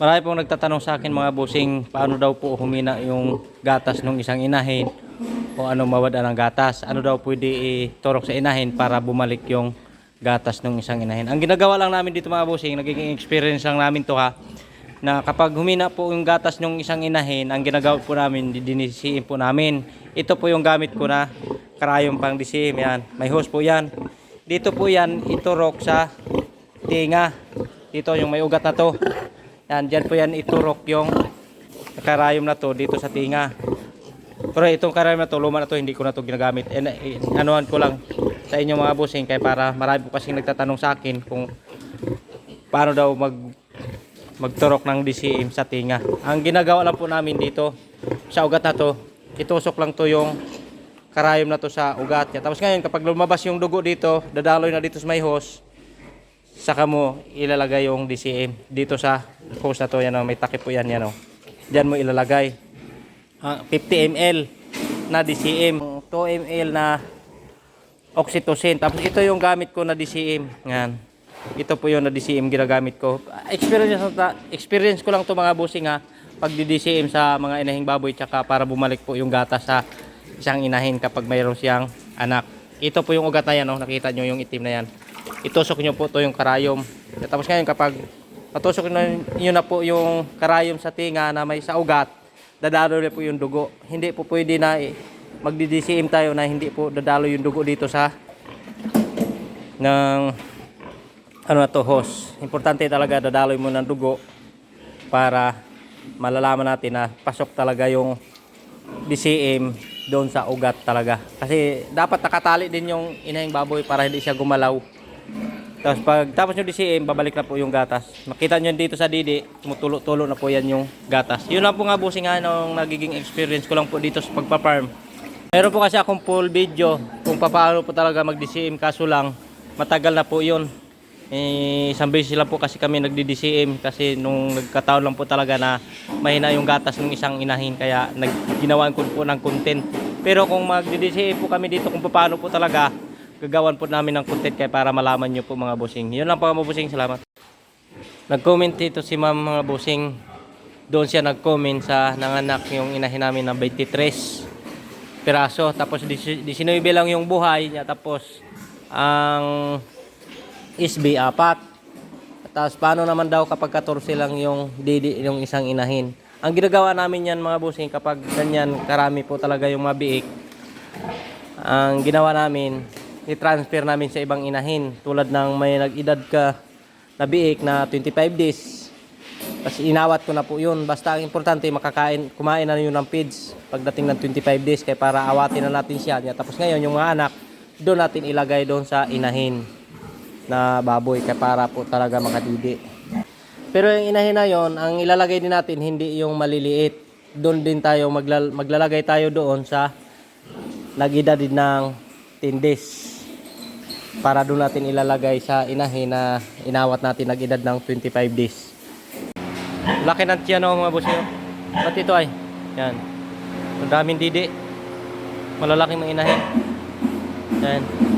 Marami pong nagtatanong sa akin mga busing, paano daw po humina yung gatas ng isang inahin o ano mawada ng gatas. Ano daw pwede iturok sa inahin para bumalik yung gatas ng isang inahin. Ang ginagawa lang namin dito mga busing, nagiging experience lang namin to ha, na kapag humina po yung gatas ng isang inahin, ang ginagawa po namin, dinisiin po namin. Ito po yung gamit ko na karayong pang disim, yan. May hose po yan. Dito po yan, iturok sa tinga. Dito yung may ugat na to. Yan, dyan po yan iturok yung karayom na to dito sa tinga. Pero itong karayom na to, luma na to, hindi ko na to ginagamit. Na- eh, anuhan ko lang sa inyo mga bossing, kaya para marami po kasing nagtatanong sa akin kung paano daw mag magturok ng DCM sa tinga. Ang ginagawa lang po namin dito sa ugat na to, itusok lang to yung karayom na to sa ugat. Tapos ngayon kapag lumabas yung dugo dito, dadaloy na dito sa may hose, saka mo ilalagay yung DCM dito sa hose na to. Yan o, may takip po yan. Yan o. Diyan mo ilalagay. Ah, 50 ml na DCM. 2 ml na oxytocin. Tapos ito yung gamit ko na DCM. Yan. Ito po yung na DCM ginagamit ko. Experience, experience ko lang to mga bossing ha. Pag DCM sa mga inahing baboy tsaka para bumalik po yung gata sa isang inahin kapag mayroon siyang anak. Ito po yung ugat na yan. Oh. Nakita nyo yung itim na yan. Itusok nyo po to yung karayom. Tapos ngayon kapag patusok nyo na po yung karayom sa tinga na may sa ugat, dadalo na po yung dugo. Hindi po pwede na eh, magdi-DCM tayo na hindi po dadalo yung dugo dito sa ng ano na to hose. Importante talaga dadaloy mo ng dugo para malalaman natin na pasok talaga yung DCM doon sa ugat talaga. Kasi dapat nakatali din yung inahing baboy para hindi siya gumalaw. Tapos pag tapos yung DCM, babalik na po yung gatas. Makita nyo dito sa didi, tumutulo-tulo na po yan yung gatas. Yun lang po nga busing nga nung nagiging experience ko lang po dito sa pagpa-farm. Meron po kasi akong full video kung paano po talaga mag-DCM kaso lang matagal na po yun. Eh, isang beses lang po kasi kami nagdi-DCM kasi nung nagkataon lang po talaga na mahina yung gatas ng isang inahin kaya nagginawan ko po ng content. Pero kung magdi-DCM po kami dito kung paano po talaga gagawan po namin ng content kaya para malaman nyo po mga busing. Yun lang po mga busing, salamat. Nag-comment dito si ma'am mga busing. Doon siya nag-comment sa nanganak yung inahin namin na 23 piraso. Tapos 19 lang yung buhay niya. Tapos ang SB apat. Tapos paano naman daw kapag 14 lang yung didi yung isang inahin. Ang ginagawa namin yan mga busing kapag ganyan karami po talaga yung mabiik. Ang ginawa namin, i-transfer namin sa ibang inahin. Tulad ng may nag-edad ka na biik na 25 days. Tapos inawat ko na po yun. Basta ang importante, makakain, kumain na yun ng feeds pagdating ng 25 days. Kaya para awatin na natin siya. Tapos ngayon, yung mga anak, doon natin ilagay doon sa inahin na baboy. Kaya para po talaga makadidi. Pero yung inahin na yon, ang ilalagay din natin, hindi yung maliliit. Doon din tayo, maglal- maglalagay tayo doon sa nag-edad din ng 10 days para doon natin ilalagay sa inahin na inawat natin nag-edad ng 25 days. Laki ng tiyan oh, mga boss nyo. Ba't ito ay? Yan. Ang daming didi. Malalaking mga inahin. Yan.